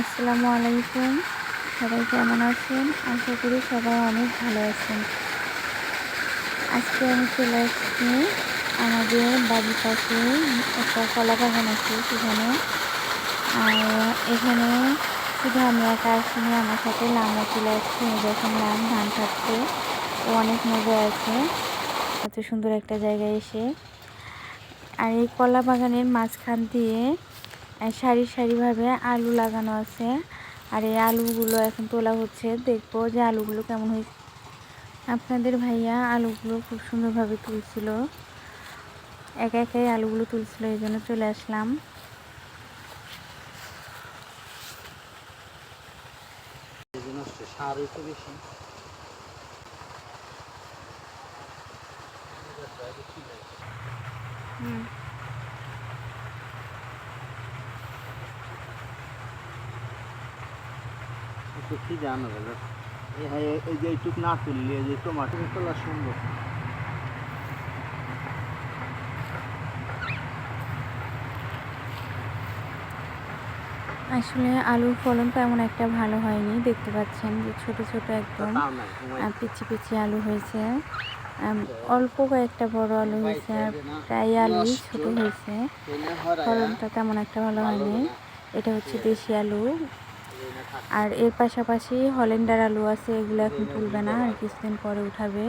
আসসালামু আলাইকুম। সবাই কেমন আছেন? আশা করি সবাই অনেক ভালো আছেন। আজকে আমি চলে আসছি আমাদের বাড়ির পাশে একটা কলা বাগান আছে সেখানে। আর এখানে শুধু আমি একা আসিনি, আমার সাথে লামও চলে আসছে। দেখেন লাম ধান খাচ্ছে ও অনেক মজা আছে। এত সুন্দর একটা জায়গায় এসে। আর এই কলা বাগানের মাঝখান দিয়ে সারি সারিভাবে আলু লাগানো আছে। আর এই আলুগুলো এখন তোলা হচ্ছে। দেখব যে আলুগুলো কেমন হয়েছে। আপনাদের ভাইয়া আলুগুলো খুব সুন্দরভাবে তুলছিল। একা একাই আলুগুলো তুলছিল এই জন্য চলে আসলাম। এজন্য হচ্ছে সার হইতে বেশি একটু জানো দাদা? এই যে এইটুক না তুললে এই যে টমাটো তোলা সুন্দর। আসলে আলুর ফলন তেমন একটা ভালো হয়নি দেখতে পাচ্ছেন যে ছোট ছোট একদম পিচি পিচি আলু হয়েছে। অল্প কয়েকটা বড় আলু হয়েছে আর প্রায় আলুই ছোট হয়েছে। ফলনটা তেমন একটা ভালো হয়নি। এটা হচ্ছে দেশি আলু আর এর পাশাপাশি হলেন্ডার আলু আছে এগুলো এখন তুলবে না আর কিছুদিন পরে উঠাবে।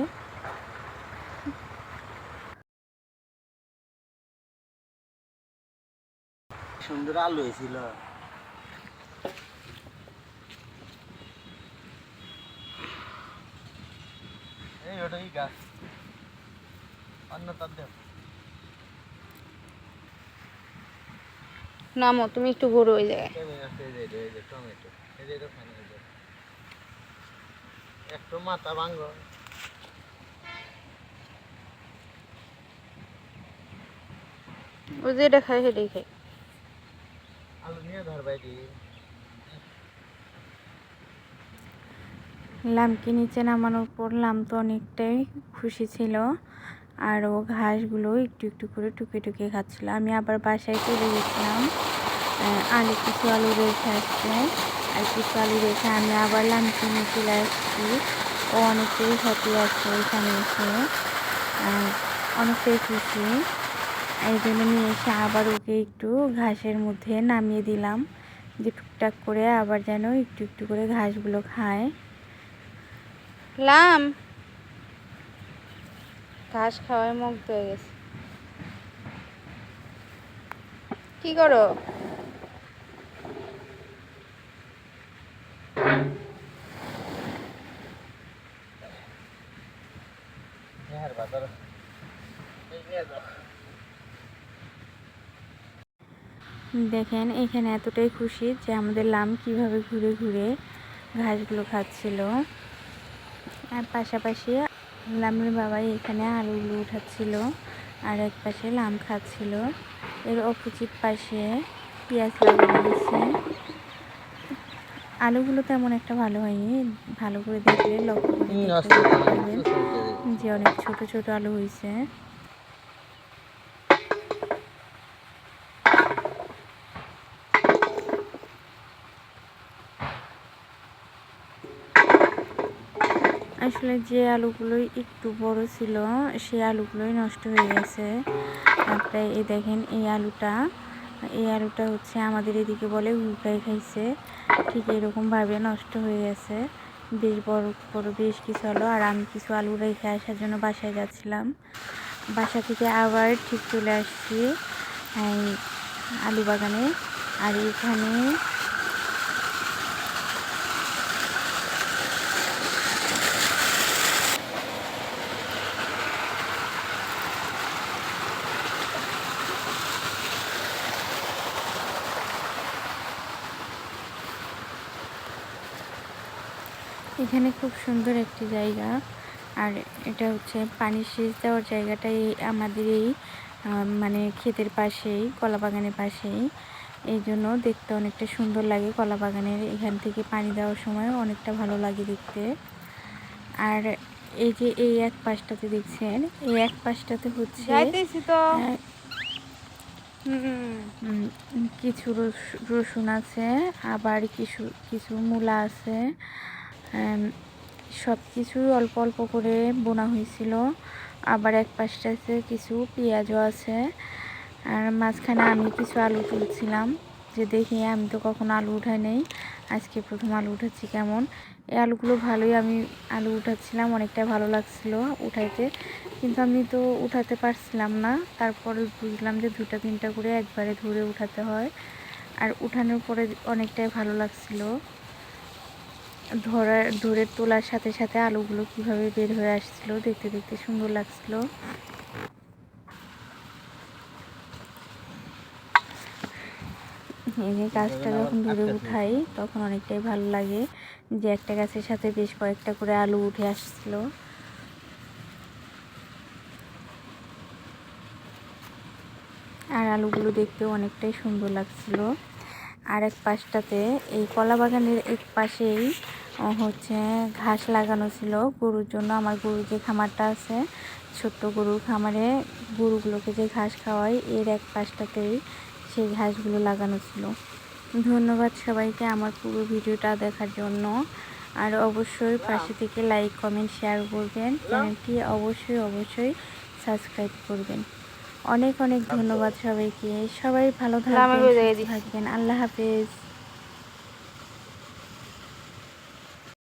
সুন্দর আলু হয়েছিল। এই গাছ? অন্য নামো তুমি একটু বড় ওই জায়গায়। টমেটো। এই যে এটা খানে একটু মাথা ভাঙ্গ ওই যে খাই সেটাই খাই আলু নিয়ে ধর বাইরে লামকে নিচে নামানোর পর লাম তো অনেকটাই খুশি ছিল আর ও ঘাসগুলো একটু একটু করে টুকে টুকে খাচ্ছিল। আমি আবার বাসায় চলে গেছিলাম আহ, আলু কিছু আলু রেখে আসছে আর কিছু রেখে আমি আবার লামকে নিয়ে চলে আসছি। ও অনেকটাই হ্যাপি আছে এখানে এসে। অনেকটাই খুশি। এই জন্য নিয়ে এসে আবার ওকে একটু ঘাসের মধ্যে নামিয়ে দিলাম। যে টুকটাক করে আবার যেন একটু একটু করে ঘাসগুলো খায়। লাম! ঘাস খাওয়ায় মুগ্ধ হয়ে গেছে। কি করো? বাজার। দেখেন এখানে এতটাই খুশি যে আমাদের লাম কীভাবে ঘুরে ঘুরে ঘাসগুলো খাচ্ছিল। আর পাশাপাশি লামের বাবাই এখানে আলুগুলো উঠাচ্ছিল আর এক পাশে লাম খাচ্ছিল। এর অপোজিট পাশে পেঁয়াজ লাগানো হয়েছে। আলুগুলো তেমন একটা ভালো হয়নি। ভালো করে দেখলে লক্ষ্য করে যে অনেক ছোট ছোট আলু হয়েছে আসলে যে আলুগুলোই একটু বড় ছিল, সেই আলুগুলোই নষ্ট হয়ে গেছে। তাই এই দেখেন এই আলুটা এই আলুটা হচ্ছে আমাদের এদিকে বলে উল্টাই খাইছে। ঠিক এরকমভাবে নষ্ট হয়ে গেছে। বেশ বড় বড় বেশ কিছু আলু। আর আমি কিছু আলু রেখে আসার জন্য বাসায় যাচ্ছিলাম। বাসা থেকে আবার ঠিক চলে আসছি আলু বাগানে। আর এখানে এখানে খুব সুন্দর একটি জায়গা। আর এটা হচ্ছে পানি সেচ দেওয়ার জায়গাটাই আমাদের এই মানে ক্ষেতের পাশেই কলা বাগানের পাশেই। এই জন্য দেখতে অনেকটা সুন্দর লাগে কলা বাগানের এখান থেকে পানি দেওয়ার সময় অনেকটা ভালো লাগে দেখতে। আর এই যে এই এক পাশটাতে দেখছেন এই এক পাশটাতে হচ্ছে কিছু রসুন আছে আবার কিছু কিছু মূলা আছে। সব কিছু অল্প অল্প করে বোনা হয়েছিল। আবার এক পাশটা আছে কিছু পেঁয়াজও আছে। আর মাঝখানে আমি কিছু আলু তুলছিলাম। যে দেখি আমি তো কখনো আলু উঠাই নেই। আজকে প্রথম আলু উঠাচ্ছি কেমন? এই আলুগুলো ভালোই আমি আলু উঠাচ্ছিলাম, অনেকটা ভালো লাগছিল উঠাইতে। কিন্তু আমি তো উঠাতে পারছিলাম না। তারপরে বুঝলাম যে দুটা তিনটা করে একবারে ধরে উঠাতে হয়। আর উঠানোর পরে অনেকটাই ভালো লাগছিল। ধরা ধরে তোলার সাথে সাথে আলুগুলো কীভাবে বের হয়ে আসছিল দেখতে দেখতে সুন্দর লাগছিল। এই যে গাছটা যখন ধরে উঠাই তখন অনেকটাই ভালো লাগে যে একটা গাছের সাথে বেশ কয়েকটা করে আলু উঠে আসছিল। আর আলুগুলো দেখতেও অনেকটাই সুন্দর লাগছিল। আর এক পাশটাতে এই কলা বাগানের এক পাশেই হচ্ছে ঘাস লাগানো ছিল গরুর জন্য। আমার গরুর যে খামারটা আছে, ছোট্ট গরুর খামারে গরুগুলোকে যে ঘাস খাওয়াই, এর এক পাশটাতেই সেই ঘাসগুলো লাগানো ছিল। ধন্যবাদ সবাইকে আমার পুরো ভিডিওটা দেখার জন্য। আর অবশ্যই পাশে থেকে লাইক, কমেন্ট, শেয়ার করবেন। চ্যানেলটি অবশ্যই অবশ্যই সাবস্ক্রাইব করবেন। অনেক অনেক ধন্যবাদ সবাইকে। সবাই ভালো থাকবেন। থাকবেন। আল্লাহ হাফেজ।